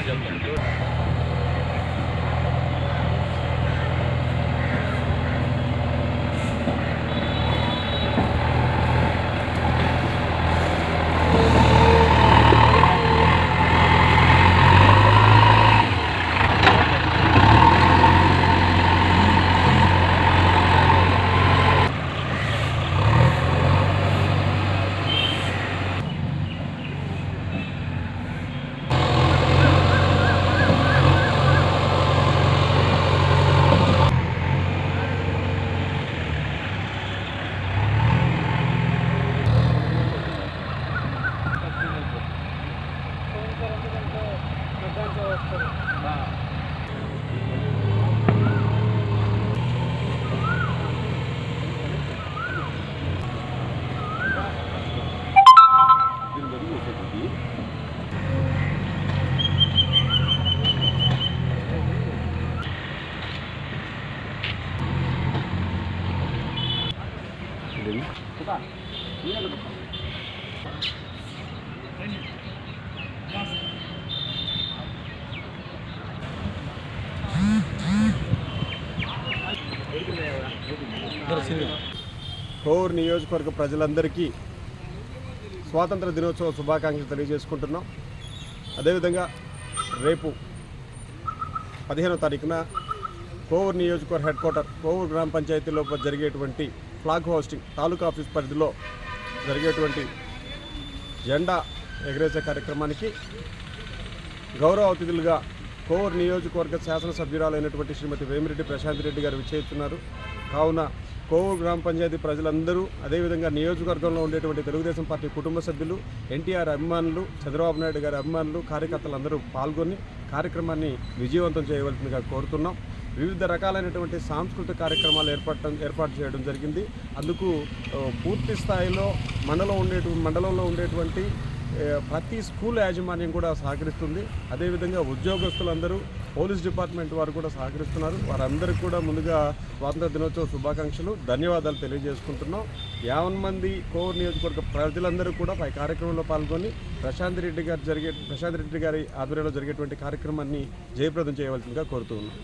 Bence yok. Kovur నియోజకవర్గ ప్రజలందరికీ స్వాతంత్ర దినోత్సవ శుభాకాంక్షలు తెలియజేసుకుంటున్నాం. అదేవిధంగా రేపు పదిహేనో తారీఖున కోవూరు నియోజకవర్గ హెడ్ క్వార్టర్ కోవూరు గ్రామ పంచాయతీలో జరిగేటువంటి ఫ్లాగ్ హోస్టింగ్ తాలూకా ఆఫీస్ పరిధిలో జరిగేటువంటి జెండా ఎగరేసే కార్యక్రమానికి గౌరవ అతిథులుగా కోవూరు నియోజకవర్గ శాసనసభ్యురాలైనటువంటి శ్రీమతి వేమిరెడ్డి ప్రశాంత్ రెడ్డి గారు విచ్చేస్తున్నారు. కావున కోవూరు గ్రామ పంచాయతీ ప్రజలందరూ అదేవిధంగా నియోజకవర్గంలో ఉండేటువంటి తెలుగుదేశం పార్టీ కుటుంబ సభ్యులు ఎన్టీఆర్ అభిమానులు చంద్రబాబు నాయుడు గారి అభిమానులు కార్యకర్తలు అందరూ పాల్గొని కార్యక్రమాన్ని విజయవంతం చేయవలసిందిగా కోరుతున్నాం. వివిధ రకాలైనటువంటి సాంస్కృతిక కార్యక్రమాలు ఏర్పడటం ఏర్పాటు చేయడం జరిగింది. అందుకు పూర్తి స్థాయిలో మండలం ఉండేటువంటి మండలంలో ఉండేటువంటి ప్రతి స్కూల్ యాజమాన్యం కూడా సహకరిస్తుంది. అదేవిధంగా ఉద్యోగస్తులందరూ పోలీస్ డిపార్ట్మెంట్ వారు కూడా సహకరిస్తున్నారు. వారందరికీ కూడా ముందుగా స్వాతంత్ర దినోత్సవ శుభాకాంక్షలు. ధన్యవాదాలు తెలియజేసుకుంటున్నాం. యావన్ మంది కోవూరు నియోజకవర్గ ప్రజలందరూ కూడా పై కార్యక్రమంలో పాల్గొని ప్రశాంత్ రెడ్డి గారు జరిగే ప్రశాంత్ రెడ్డి గారి ఆధ్వర్యంలో జరిగేటువంటి కార్యక్రమాన్ని జయప్రదం చేయవలసిందిగా కోరుతూ ఉన్నాం.